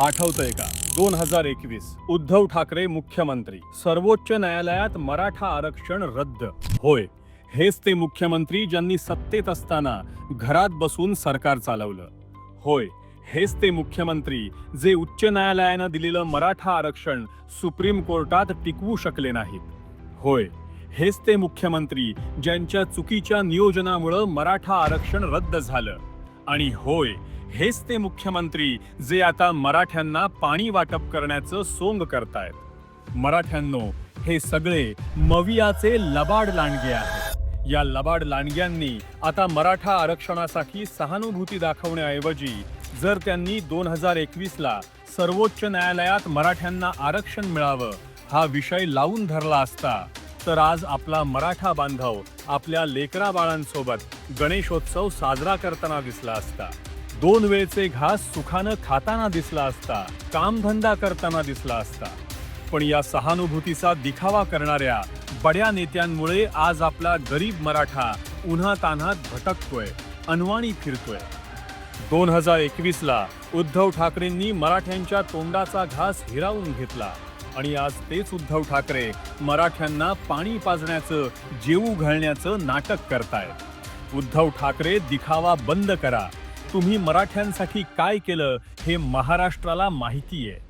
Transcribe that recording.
आठवतंय का? दोन हजार एकवीस उद्धव ठाकरे मुख्यमंत्री. सर्वोच्च न्यायालयात मराठा आरक्षण रद्द. होय हेच ते मुख्यमंत्री ज्यांनी सत्तेत असताना घरात बसून सरकार चालवलं. होय हेच ते मुख्यमंत्री जे उच्च न्यायालयानं दिलेलं मराठा आरक्षण सुप्रीम कोर्टात टिकवू शकले नाहीत. होय हेच ते मुख्यमंत्री ज्यांच्या चुकीच्या नियोजनामुळं मराठा आरक्षण रद्द झालं. आणि होय हेच ते मुख्यमंत्री जे आता मराठ्यांना पाणी वाटप करण्याचं सोंग करतायत. मराठ्यांनो हे सगळे मवियाचे लबाड लांडगे आहेत. या लबाड लांडग्यांनी आता मराठा आरक्षणासाठी सहानुभूती दाखवण्याऐवजी जर त्यांनी दोन हजार एकवीसला सर्वोच्च न्यायालयात मराठ्यांना आरक्षण मिळावं हा विषय लावून धरला असता तर आज आपला मराठा बांधव आपल्या लेकरा बाळांसोबत गणेशोत्सव साजरा करताना दिसला असता. दोन वेळचे घास सुखानं खाताना दिसला असता कामधंदा करताना दिसला असता. पण या सहानुभूतीचा दिखावा करणाऱ्या बड्या नेत्यांमुळे आज आपला गरीब मराठा उन्हा तान्हात भटकतोय अनवाणी फिरतोय. दोन हजार एकवीस ला उद्धव ठाकरेंनी मराठ्यांच्या तोंडाचा घास हिरावून घेतला आणि आज तेच उद्धव ठाकरे मराठ्यांना पाणी पाजण्याचं जेवू घालण्याचं नाटक करतायत. उद्धव ठाकरे दिखावा बंद करा तुम्ही मराठ्यांसाठी काय केलं हे महाराष्ट्राला माहिती आहे